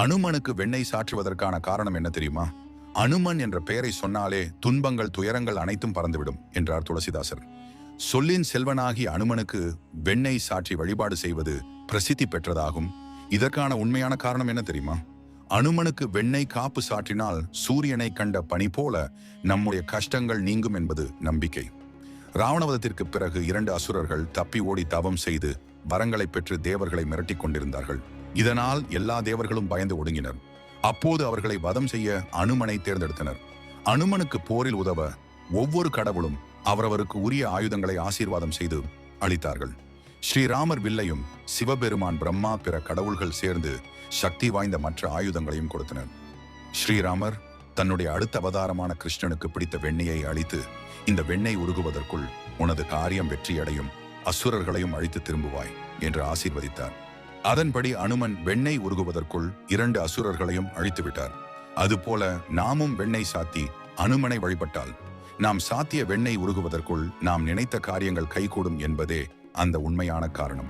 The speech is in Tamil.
அனுமனுக்கு வெண்ணெய் சாற்றுவதற்கான காரணம் என்ன தெரியுமா? அனுமன் என்ற பெயரை சொன்னாலே துன்பங்கள் துயரங்கள் அனைத்தும் பறந்துவிடும் என்றார் துளசிதாசர். சொல்லின் செல்வனாகி அனுமனுக்கு வெண்ணெய் சாற்றி வழிபாடு செய்வது பிரசித்தி பெற்றதாகும். இதற்கான உண்மையான காரணம் என்ன தெரியுமா? அனுமனுக்கு வெண்ணெய் காப்பு சாற்றினால் சூரியனை கண்ட பணி போல நம்முடைய கஷ்டங்கள் நீங்கும் என்பது நம்பிக்கை. ராவணவதத்திற்கு பிறகு இரண்டு அசுரர்கள் தப்பி ஓடி தவம் செய்து வரங்களை பெற்று தேவர்களை மிரட்டிக் கொண்டிருந்தார்கள். இதனால் எல்லா தேவர்களும் பயந்து ஒடுங்கினர். அப்போது அவர்களை வதம் செய்ய அனுமனை தேர்ந்தெடுத்தனர். அனுமனுக்கு போரில் உதவ ஒவ்வொரு கடவுளும் அவரவருக்கு உரிய ஆயுதங்களை ஆசீர்வாதம் செய்து அளித்தார்கள். ஸ்ரீராமர் வில்லையும் சிவபெருமான் பிரம்மா பிற கடவுள்கள் சேர்ந்து சக்தி வாய்ந்த மற்ற ஆயுதங்களையும் கொடுத்தனர். ஸ்ரீராமர் தன்னுடைய அடுத்த அவதாரமான கிருஷ்ணனுக்கு பிடித்த வெண்ணையை அளித்து இந்த வெண்ணெய் உருகுவதற்குள் உனது காரியம் வெற்றியடையும் அசுரர்களையும் அழித்து திரும்புவாய் என்று ஆசீர்வதித்தார். அதன்படி அனுமன் வெண்ணெய் உருகுவதற்குள் இரண்டு அசுரர்களையும் அழித்து விட்டார் அதுபோல நாமும் வெண்ணெய் சாத்தி அனுமனை வழிபட்டால் நாம் சாத்திய வெண்ணெய் உருகுவதற்குள் நாம் நினைத்த காரியங்கள் கைகூடும் என்பதே அந்த உண்மையான காரணம்.